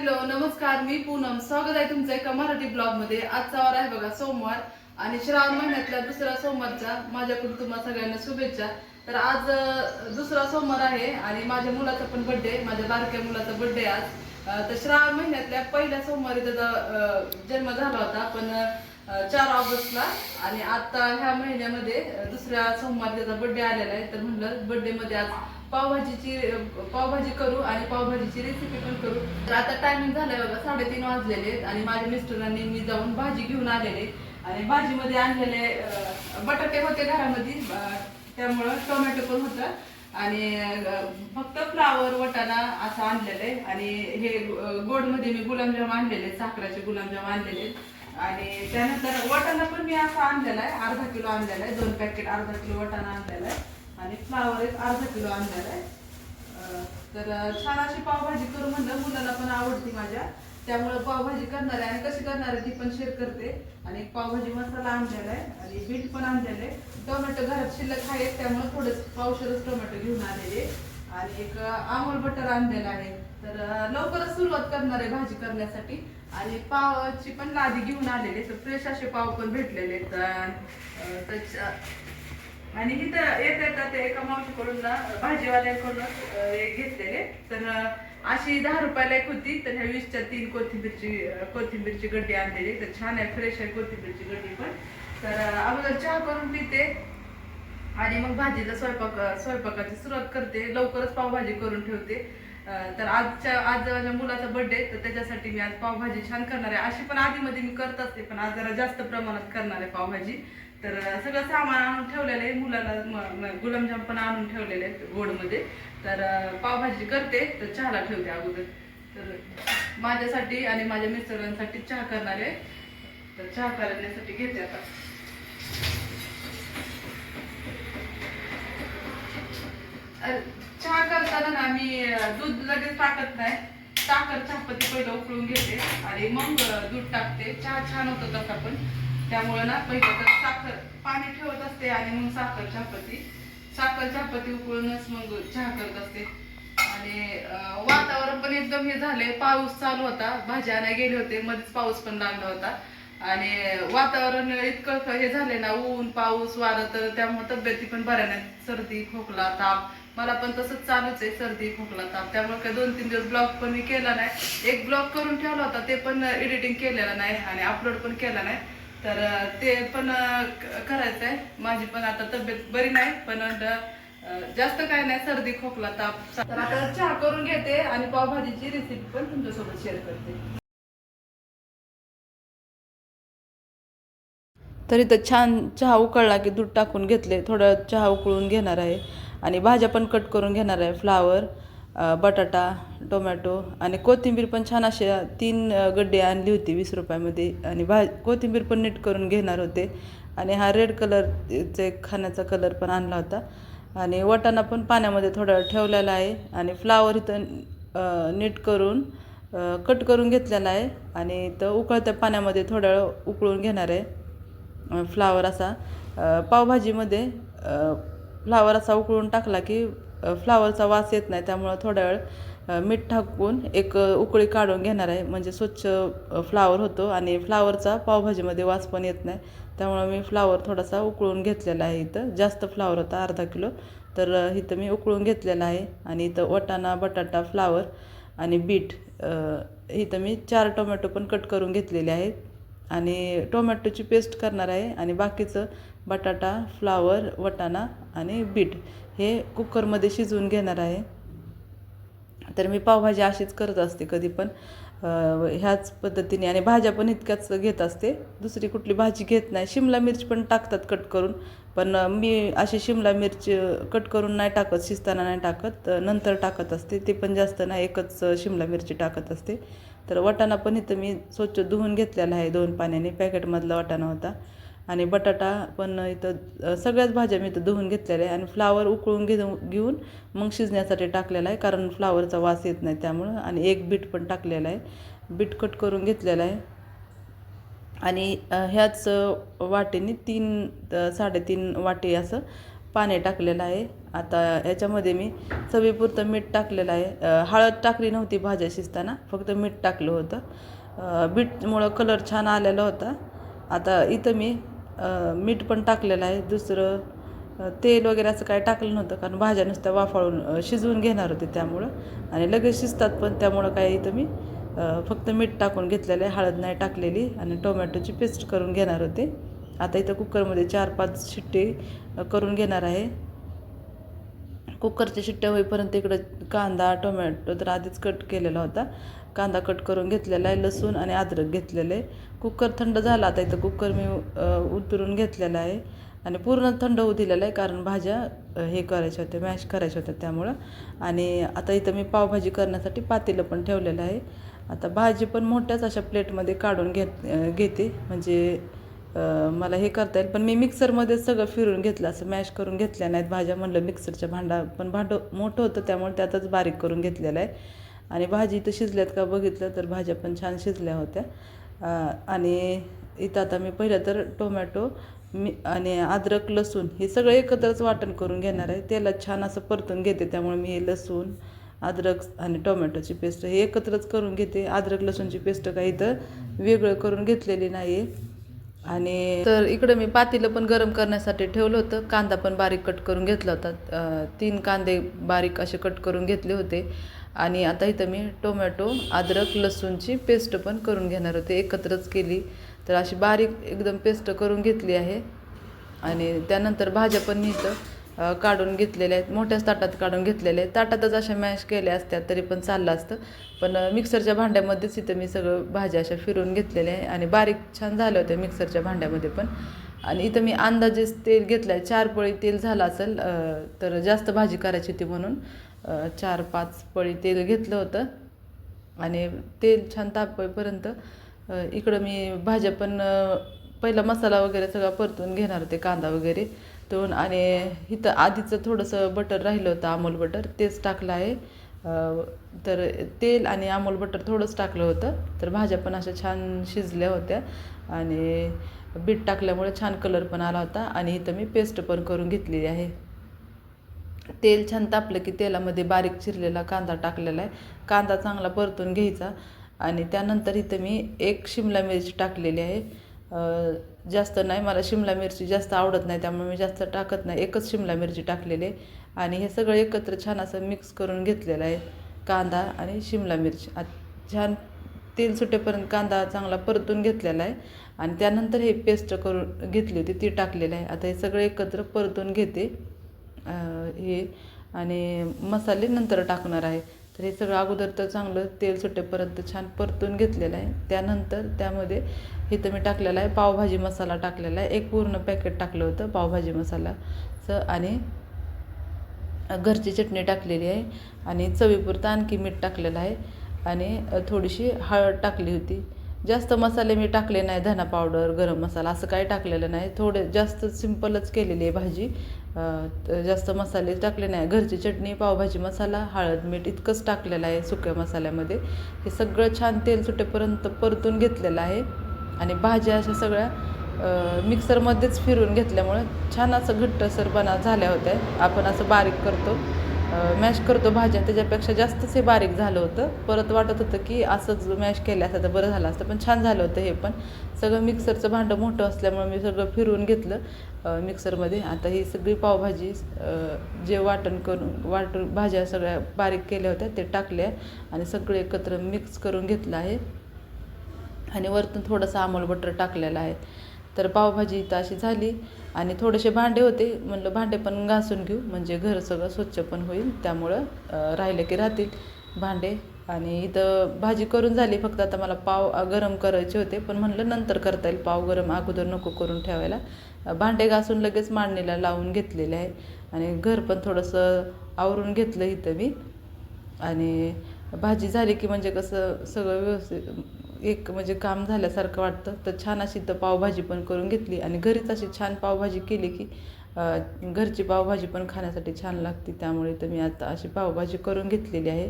Hello नमस्कार मी पूनम. स्वागत आहे तुमचं एका मराठी ब्लॉगमध्ये आजचा वार आहे बघा सोमवार आणि श्रावण महिन्यातल्या दुसऱ्या सोमवारचा माझ्याकडून तुम्हाला सगळ्यांना शुभेच्छा. तर आज दुसरा सोमवार आहे आणि माझ्या मुलाचा पण बर्थडे माझ्या बारक्या मुलाचा बर्थडे आज. तर श्रावण महिन्यातल्या पहिल्या सोमवारी त्याचा जन्म झाला होता पण चार ऑगस्टला. आणि आता ह्या महिन्यामध्ये दुसऱ्या सोमवार त्याचा बर्थडे आलेला आहे. तर म्हणलं बर्थडे मध्ये आज पावभाजीची पावभाजी करू आणि पावभाजीची रेसिपी पण करू. तर आता टायमिंग झालाय बघा साडेतीन वाजलेले आहेत. आणि माझ्या मिस्टरांनी मी जाऊन भाजी घेऊन आलेले आणि भाजीमध्ये आणलेले बटाटे होते घरामध्ये. त्यामुळं टोमॅटो पण होतं. आणि फक्त फ्लावर वटाणा असं आणलेलं आहे. आणि हे गोडमध्ये मी गुलाबजाम आणलेले साखराचे गुलाबजाम आणलेले आहेत. आणि त्यानंतर वटाणा पण मी असा आणलेला आहे. अर्धा किलो आणलेला आहे. दोन पॅकेट अर्धा किलो वटाणा आणलेला आहे. आणि फ्लावर एक अर्धा किलो आणलेला आहे. तर छान अशी पावभाजी करू म्हणलं. मुलाला पण आवडती माझ्या. त्यामुळे पावभाजी करणार आहे आणि कशी करणार आहे ती पण शेअर करते. आणि एक पावभाजी मसाला आणलेला आहे. आणि बीट पण आणलेलं आहे. टोमॅटो घरात शिल्लक आहेत त्यामुळे थोडंसं पावशरच टोमॅटो घेऊन आलेले आणि एक आमूल बटर आणलेलं आहे. तर लवकरच सुरुवात करणार आहे भाजी करण्यासाठी. आणि पावची पण लादी घेऊन आलेले तर फ्रेश असे पाव पण भेटलेले तर त्याच्या आणि इथं येत येतात ते एका मावशीकडून ना हे घेतलेले तर अशी दहा रुपयाला एक होती. तर ह्या वीसच्या तीन कोथिंबीरची कोथिंबीरची गड्डी आणलेली तर छान आहे फ्रेश आहे कोथिंबीरची गड्डी पण. तर अगोदर चहा करून पिते. आणि मग भाजीला स्वयंपाक स्वयंपाकाची सुरुवात करते. लवकरच पावभाजी करून ठेवते. तर आजच्या आज माझ्या मुलाचा बर्थडे तर त्याच्यासाठी मी आज पावभाजी छान करणार आहे. अशी पण आधीमध्ये मी करत असते पण आज जरा जास्त प्रमाणात करणार आहे पावभाजी. तर सगळं सामान आणून ठेवलेलं आहे मुलाला म- गुलाबजाम पण आणून ठेवलेले आहेत गोडमध्ये. तर पावभाजी करते तर चहाला ठेवते अगोदर. तर माझ्यासाठी आणि माझ्या मिस्टरांसाठी चहा करणार आहे. तर चहा करण्यासाठी घेते आता. करताना ना मी दूध लगेच टाकत नाही. साखर चहापत्ती पहिलं उकळून घेते आणि मग दूध टाकते. चहा छान होतो तसा पण. त्यामुळे ना पहिलं तर साखर पाणी ठेवत असते आणि मग साखर चहापत्ती साखर चहापत्ती उकळूनच मग चहा करत असते. आणि वातावरण पण एकदम हे झाले पाऊस चालू होता. भाज्या नाही गेले होते. मध्येच पाऊस पण लागला होता. आणि वातावरण इतकं हे झाले ना ऊन पाऊस वारं तर त्यामुळे तब्येती पण बऱ्या नाही. सर्दी खोकला ताप. मला पण तसंच चालूच आहे सर्दी खोकला ताप. त्यामुळे काही दोन तीन दिवस ब्लॉग पण मी केला नाही. एक ब्लॉग करून ठेवला होता ते पण एडिटिंग केलेलं नाही आणि अपलोड पण केला नाही. तर ते पण करायचं आहे माझी पण आता तब्येत बरी नाही पण जास्त काय नाही सर्दी खोकला ताप. तर आता चहा करून घेते आणि पावभाजीची रेसिपी पण तुमच्यासोबत शेअर करते. तरी तर छान चहा उकळला की दूध टाकून घेतले. थोडं चहा उकळून घेणार आहे. आणि भाज्या पण कट करून घेणार आहे. फ्लावर बटाटा टोमॅटो आणि कोथिंबीर पण छान अशा तीन गड्डे गड्डी आणली होती वीस रुपयामध्ये. आणि भा कोथिंबीर पण नीट करून घेणार होते. आणि हा रेड कलरचे खाण्याचा कलर पण आणला होता. आणि वटाणा पण पाण्यामध्ये थोडा ठेवलेला आहे. आणि फ्लावर इथं नीट करून कट करून घेतलेला आहे. आणि इथं उकळत्या पाण्यामध्ये थोडं वेळ उकळून घेणार आहे. फ्लावर असा पावभाजीमध्ये फ्लावर असा उकळून टाकला की फ्लावरचा वास येत नाही. त्यामुळं थोडा वेळ मीठ टाकून एक उकळी काढून घेणार आहे. म्हणजे स्वच्छ फ्लावर होतो आणि फ्लावरचा पावभाजीमध्ये वास पण येत नाही. त्यामुळं मी फ्लावर थोडासा उकळून घेतलेला आहे इथं. जास्त फ्लावर होता अर्धा किलो. तर इथं मी उकळून घेतलेला आहे आणि इथं वटाणा बटाटा फ्लावर आणि बीट इथं मी चार टोमॅटो पण कट करून घेतलेले आहेत. आणि टोमॅटोची पेस्ट करणार आहे आणि बाकीचं बटाटा फ्लावर वटाणा आणि बीट हे कुकरमध्ये शिजवून घेणार आहे. तर मी पावभाजी अशीच करत असते कधी पण. ह्याच पद्धतीने आणि भाज्या पण इतक्याच घेत असते. दुसरी कुठली भाजी घेत नाही. शिमला मिरची पण टाकतात कट करून. पण मी अशी शिमला मिरची कट करून नाही टाकत शिजताना नाही टाकत. नंतर टाकत असते. ते पण जास्त नाही. एकच शिमला मिरची टाकत असते. तर वाटाणा पण इथं मी स्वच्छ धुवून घेतलेला आहे दोन पाण्याने. पॅकेटमधला वाटाणा होता. आणि बटाटा पण इथं सगळ्याच भाज्या मी इथं धुवून घेतलेल्या आहे. आणि फ्लावर उकळून घेऊन घेऊन मग शिजण्यासाठी टाकलेला आहे कारण फ्लावरचा वास येत नाही त्यामुळं. आणि एक बीट पण टाकलेला आहे. बीट कट करून घेतलेला आहे. आणि ह्याच वाटेने तीन साडेतीन वाटी असं पाणी टाकलेलं आहे. आता याच्यामध्ये मी चवीपुरतं मीठ टाकलेलं आहे. हळद टाकली नव्हती भाज्या शिजताना फक्त मीठ टाकलं होतं. बीटमुळं कलर छान आलेला होता. आता इथं मी मीठ पण टाकलेलं आहे. दुसरं तेल वगैरे असं काय टाकलं नव्हतं कारण भाज्या नुसत्या वाफाळून शिजवून घेणार होते त्यामुळं. आणि लगेच शिजतात पण त्यामुळं काय इथं मी फक्त मीठ टाकून घेतलेलं आहे. हळद नाही टाकलेली आणि टोमॅटोची पेस्ट करून घेणार होते. आता इथं कुकरमध्ये चार पाच शिट्टे करून घेणार आहे. कुकरच्या शिट्ट्या होईपर्यंत इकडं कांदा टोमॅटो तर आधीच कट केलेला होता. कांदा कट करून घेतलेला आहे लसूण आणि अद्रक घेतलेलं आहे. कुकर थंड झाला आता इथं कुकर मी उतरून घेतलेला आहे. आणि पूर्ण थंड होऊ दिलेला आहे कारण भाज्या हे करायच्या होत्या मॅश करायच्या होत्या त्यामुळं. आणि आता इथं मी पावभाजी करण्यासाठी पातेलं पण ठेवलेलं आहे. आता भाजी पण मोठ्याच अशा प्लेटमध्ये काढून घेत घेते. म्हणजे मला हे करता येईल. पण मी मिक्सरमध्ये सगळं फिरून घेतलं असं मॅश करून घेतल्या नाहीत. भाज्या म्हणलं मिक्सरच्या भांडा पण भांडं मोठं होतं त्यामुळे त्यातच बारीक करून घेतलेलं आहे. आणि भाजी इथं शिजल्यात का बघितलं तर भाज्या पण छान शिजल्या होत्या. आणि इथं आता मी पहिलं तर टोमॅटो मी आणि अद्रक लसूण हे सगळं एकत्रच वाटण करून घेणार आहे. त्याला छान असं परतून घेते त्यामुळे मी हे लसूण अद्रक आणि टोमॅटोची पेस्ट हे एकत्रच करून घेते. अद्रक लसूणची पेस्ट काही इथं वेगळं करून घेतलेली नाही आहे आणि तर इकडं मी पातेलं पण गरम करण्यासाठी ठेवलं होतं. कांदा पण बारीक कट करून घेतला होता. तीन कांदे बारीक असे कट करून घेतले होते. आणि आता इथं मी टोमॅटो अद्रक लसूणची पेस्ट पण करून घेणार होते एकत्रच केली. तर अशी बारीक एकदम पेस्ट करून घेतली आहे. आणि त्यानंतर भाज्या पण मी इथं काढून घेतलेल्या आहेत. मोठ्याच ताटात काढून घेतलेल्या आहेत. ताटातच अशा मॅश केल्या असत्या तरी पण चाललं असतं. पण मिक्सरच्या भांड्यामध्येच इथं मी सगळं भाज्या अशा फिरून घेतलेल्या आहे आणि बारीक छान झाल्या होत्या मिक्सरच्या भांड्यामध्ये पण. आणि इथं मी अंदाजेच तेल घेतलं आहे चार पळी तेल झालं असेल तर जास्त भाजी करायची होती म्हणून. चार पाच पळी तेल घेतलं होतं. आणि तेल छान तापपर्यंत इकडं मी भाज्या पण पहिला मसाला वगैरे सगळा परतून घेणार होते कांदा वगैरे. तो आणि इथं आधीचं थोडंसं बटर राहिलं होतं अमूल बटर तेच टाकलं आहे. तर तेल आणि अमूल बटर थोडंच टाकलं होतं तर भाज्या पण अशा छान शिजल्या होत्या. आणि बीट टाकल्यामुळे छान कलर पण आला होता. आणि इथं मी पेस्ट पण करून घेतलेली आहे. तेल छान तापलं की तेलामध्ये बारीक चिरलेला कांदा टाकलेला आहे. कांदा चांगला परतून घ्यायचा. आणि त्यानंतर इथं मी एक शिमला मिरची टाकलेली आहे. जास्त नाही मला शिमला मिरची जास्त आवडत नाही त्यामुळे मी जास्त टाकत नाही. एकच शिमला मिरची टाकलेली आहे. आणि हे सगळं एकत्र छान असं मिक्स करून घेतलेलं आहे. कांदा आणि शिमला मिरची. छान तेल सुटेपर्यंत कांदा चांगला परतून घेतलेला आहे. आणि त्यानंतर हे पेस्ट करून घेतली होती ती टाकलेली आहे. आता हे सगळं एकत्र परतून घेते. हे आणि मसाले नंतर टाकणार आहे. तर हे सगळं अगोदर तर चांगलं तेल सुटेपर्यंत छान परतून घेतलेलं आहे. त्यानंतर त्यामध्ये इथं मी टाकलेलं आहे पावभाजी मसाला टाकलेला आहे. एक पूर्ण पॅकेट टाकलं होतं पावभाजी मसालाचं आणि घरची चटणी टाकलेली आहे. आणि चवीपुरतं आणखी मीठ टाकलेलं आहे. आणि थोडीशी हळद टाकली होती. जास्त मसाले मी टाकले नाही धना पावडर गरम मसाला असं काही टाकलेलं नाही. थोडे जास्त सिंपलच केलेली आहे भाजी. जास्त मसाले टाकले नाही. घरची चटणी पावभाजी मसाला हळद मीठ इतकंच टाकलेलं आहे सुक्या मसाल्यामध्ये. हे सगळं छान तेल सुटेपर्यंत परतून घेतलेलं आहे. आणि भाज्या अशा सगळ्या मिक्सरमध्येच फिरून घेतल्यामुळं छान असं घट्टसरपणा झाल्या होत्या. आपण असं बारीक करतो. मॅश करतो भाज्या. त्याच्यापेक्षा जास्तच हे बारीक झालं होतं. परत वाटत होतं की असंच मॅश केलं असतं तर बरं झालं असतं. पण छान झालं होतं हे पण. सगळं मिक्सरचं भांडं मोठं असल्यामुळं मी सगळं फिरवून घेतलं मिक्सरमध्ये आता ही सगळी पावभाजी जे वाटण करून वाटून भाज्या सगळ्या बारीक केल्या होत्या ते टाकल्या आणि सगळं एकत्र मिक्स करून घेतलं आहे. आणि वरतून थोडंसं अमूल बटर टाकलेलं आहे. तर पावभाजी इथं अशी झाली. आणि थोडेसे भांडे होते. म्हणलं भांडे पण घासून घेऊ. म्हणजे घर सगळं स्वच्छ पण होईल. त्यामुळं राहिलं की राहतील भांडे. आणि इथं भाजी करून झाली. फक्त आता मला पाव गरम करायचे होते. पण म्हणलं नंतर करता येईल. पाव गरम अगोदर नको करून ठेवायला. भांडे घासून लगेच मांडणीला लावून घेतलेले आहे. आणि घर पण थोडंसं आवरून घेतलं इथं मी. आणि भाजी झाली की म्हणजे कसं सगळं व्यवस्थित एक म्हणजे काम झाल्यासारखं वाटतं. तर छान अशी तर पावभाजी पण करून घेतली आणि घरीच अशी छान पावभाजी केली की घरची पावभाजी पण खाण्यासाठी छान लागते. त्यामुळे तर मी आता अशी पावभाजी करून घेतलेली आहे.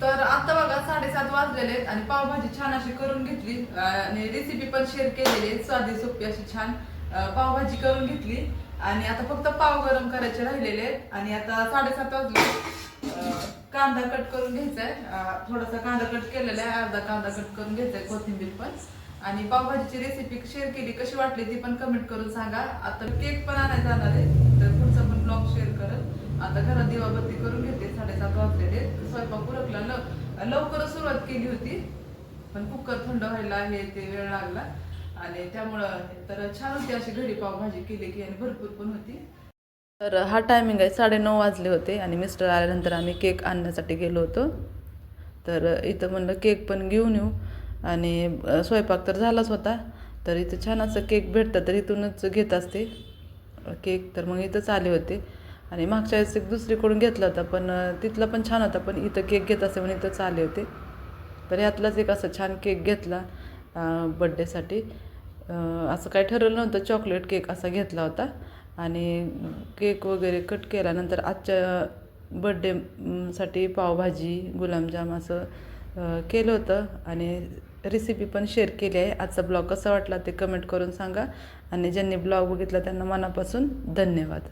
तर आता बघा साडेसात वाजलेले आहेत आणि पावभाजी छान अशी करून घेतली. आणि रेसिपी पण शेअर केलेली आहे साधी सोपी अशी छान पावभाजी करून घेतली. आणि आता फक्त पाव गरम करायचे राहिलेले आहेत. आणि आता साडेसात वाजले. कांदा कट करून घ्यायचा आहे थोडासा कांदा कट केलेला आहे अर्धा कांदा कट करून घ्यायचा आहे कोथिंबीर पण. आणि पावभाजीची रेसिपी शेअर केली कशी वाटली ती पण कमेंट करून सांगा. आता केक पण आणायचा जाणार आहे तर पुढचा पण ब्लॉग शेअर करत. आता घरात दिवाबत्ती करून घेते साडेसात वाजलेले स्वयंपाक उरकला लव लवकरच सुरुवात केली होती पण कुकर थंड व्हायला हे ते वेळ लागला. आणि त्यामुळं तर छान होती अशी घरी पावभाजी केली की आणि भरपूर पण होती. तर हा टायमिंग आहे साडेनऊ वाजले होते आणि मिस्टर आल्यानंतर आम्ही केक आणण्यासाठी गेलो होतो. तर इथं म्हणलं केक पण घेऊन येऊ. आणि स्वयंपाक तर झालाच होता. तर इथं छान असं केक भेटतं तर इथूनच घेत असते. केक तर मग इथंच आले होते. आणि मागच्या वेळेस एक दुसरीकडून घेतला होता पण तिथला पण छान होता पण इथं केक घेत असते म्हणून इथंच आले होते. तर यातलाच एक असं छान केक घेतला बड्डेसाठी असं काही ठरवलं नव्हतं चॉकलेट केक असा घेतला होता. आणि केक वगैरे कट केल्यानंतर आजच्या बड्डे साठी पावभाजी गुलाबजाम असं केलं होतं. आणि रेसिपी पण शेअर केली आहे. आजचा ब्लॉग कसा वाटला ते कमेंट करून सांगा. आणि ज्यांनी ब्लॉग बघितला त्यांना मनापासून धन्यवाद.